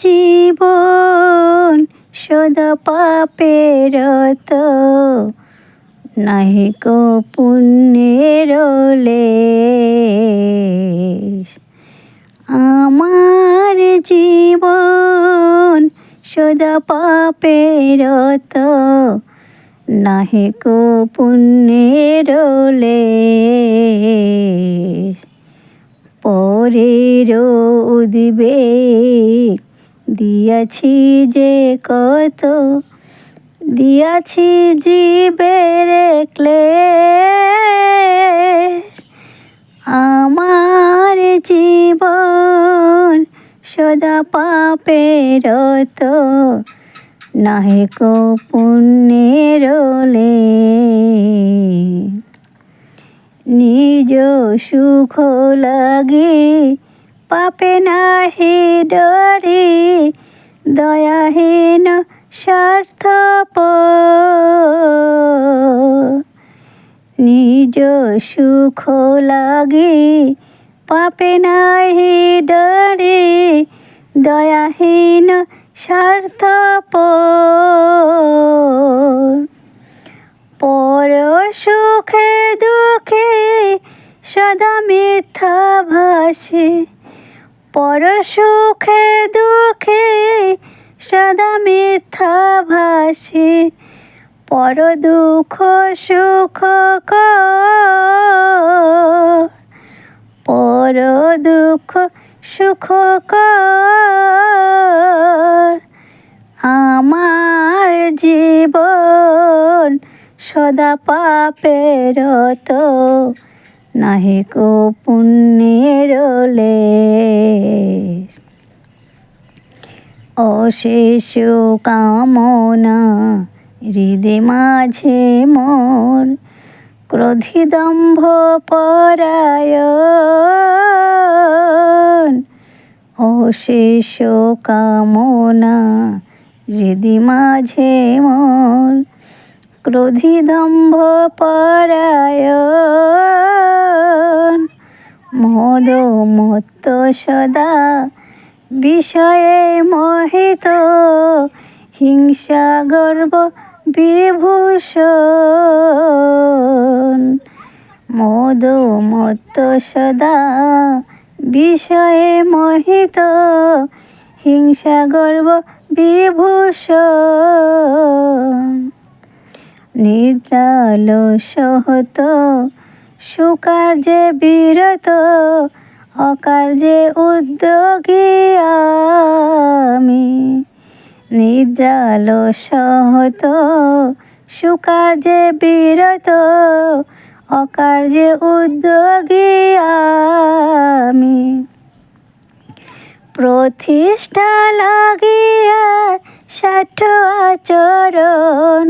জীবন সদা পাপের তো নাহি কো পুণ্যের আমার জীবন সদা পাপের তো নাহি কো পুণ্যের পরের উদ্বেগ দিয়াছি যে কত, দিয়াছি জীবের ক্লেশ আমার জীবন সদা পাপের তো নাহে কো পুণ্যের লেশ। নিজ সুখ লাগে পাপে নাহি ডরে, দয়াহীন স্বার্থপ। নিজ সুখ লাগে পাপে নাহি ডরে, দয়াহীন স্বার্থপ। পর সুখে দুঃখে সদা মিথ্যা ভাসে পর সুখে দুঃখে, সদা মিথ্যা ভাসে পর দুঃখ সুখ। পর দুঃখ সুখ। আমার জীবন সদা পাপের তো নাহি কো পুণ্যের লেশ। অশেষ কামনা হৃদে মাঝে মন ক্রোধি দম্ভ পরায়ণ অশেষ কামনা হৃদি মাঝে মোর ক্রোধি দম্ভ পরায়ণ। মদ মত্ত সদা বিষয়ে মোহিত। হিংসা গর্ব বিভূষণ। মদ মত্ত সদা বিষয়ে মোহিত। হিংসা গর্ব বিভূষণ। নিদ্রাল সহত সুকার্যে বিরত অকার্যে উদ্যোগী আমি। নিদ্রাল সহত সুকার্যে বিরত অকার্যে উদ্যোগী আমি। প্রতিষ্ঠা লাগিয়া ষাঠ আচরণ